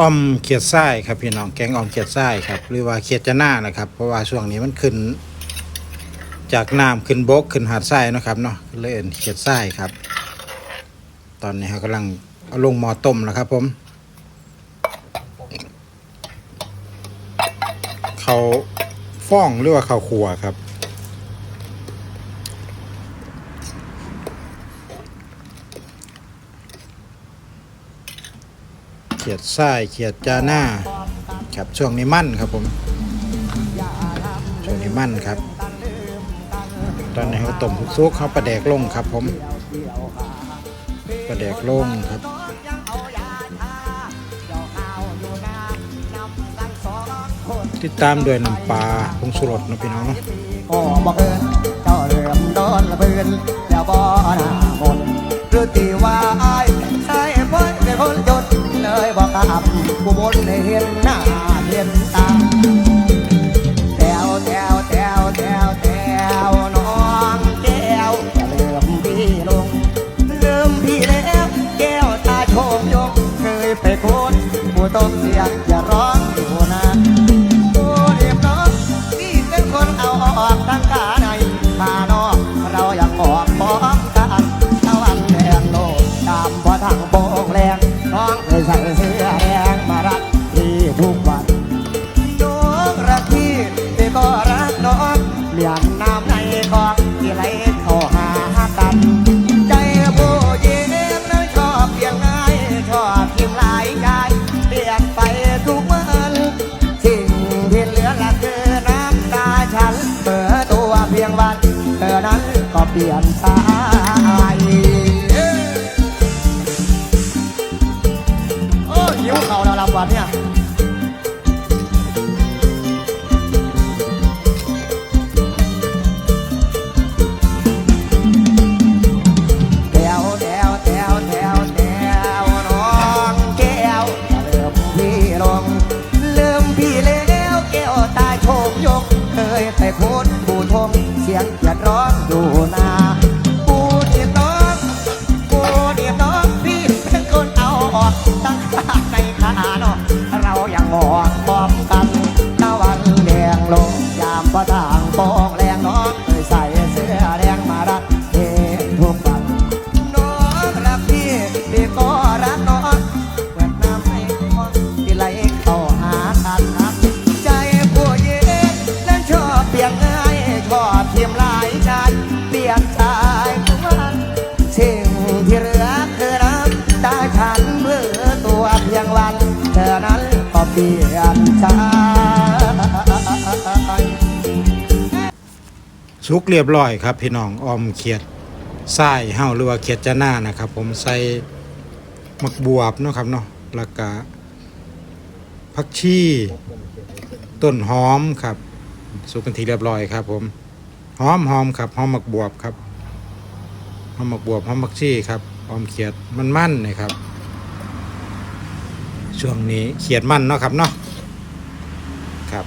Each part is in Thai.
อมเขียดไส้ครับพี่น้องแกงอมเขียดไส้ครับ หรือว่าเขียดจะหน้านะครับ เพราะว่าช่วงนี้มันขึ้น จากน้ำขึ้นบกขึ้นหาดไส้นะครับเนาะเลยเอิ้นเขียดไส้ครับ ตอนนี้เขากำลังเอาลงหม้อต้มแล้วครับผมเขาฟ้องหรือว่าเขาขัวครับ ขียดไส้เขียดจาหน้าครับช่วงนี้มั่นครับผมช่วงนี้มั่นครับ ตอนนี้เขาต้มซุกเขาประแดกลงครับผมประแดกลงครับติดตามด้วยน้ำปลาผงสุรสนะพี่น้องเนาะโอ้บอกเอินเจ้าเริ่มโดนระเบิดแล้วบ่หน้าคนหรือตีว่าไอ้ กบผู้บนให้เห็นหน้าเห็นตาแถวแถวแถวแถวแถวน้องแก้วอย่าลืมพี่ลงลืมพี่แล้ว แก้วตาโชมยงเคยไปโคตรผู้ต้องเสียใจ ลี่ยนตา เปลี่ยนใจสุกเรียบร้อยครับ พี่น้องออมเขียดไส้เฮาหรือว่าเขียดจะหน้านะครับ ผมใส่มักบวบเนาะครับเนาะแล้วก็ผักชีต้นหอมครับสุกเป็นทีเรียบร้อยครับ ผมหอมหอมครับหอมมักบวบครับหอมมักบวบหอมผักชีครับออมเขียดมันมั่นนะครับ ช่วงนี้เขียดมันเนาะครับเนาะครับ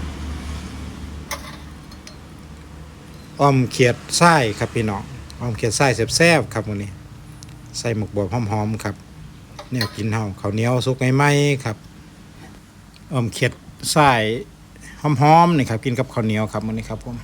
อ้อมเขียดไส้ครับพี่น้องอ้อมเขียดไส้แซ่บๆครับวันนี้ใส่หมกบวบหอมๆครับแนวกินเฮาข้าวเหนียวสุกไหมๆครับอ้อมเขียดไส้หอมๆนี่ครับกินกับข้าวเหนียวครับวันนี้ครับผม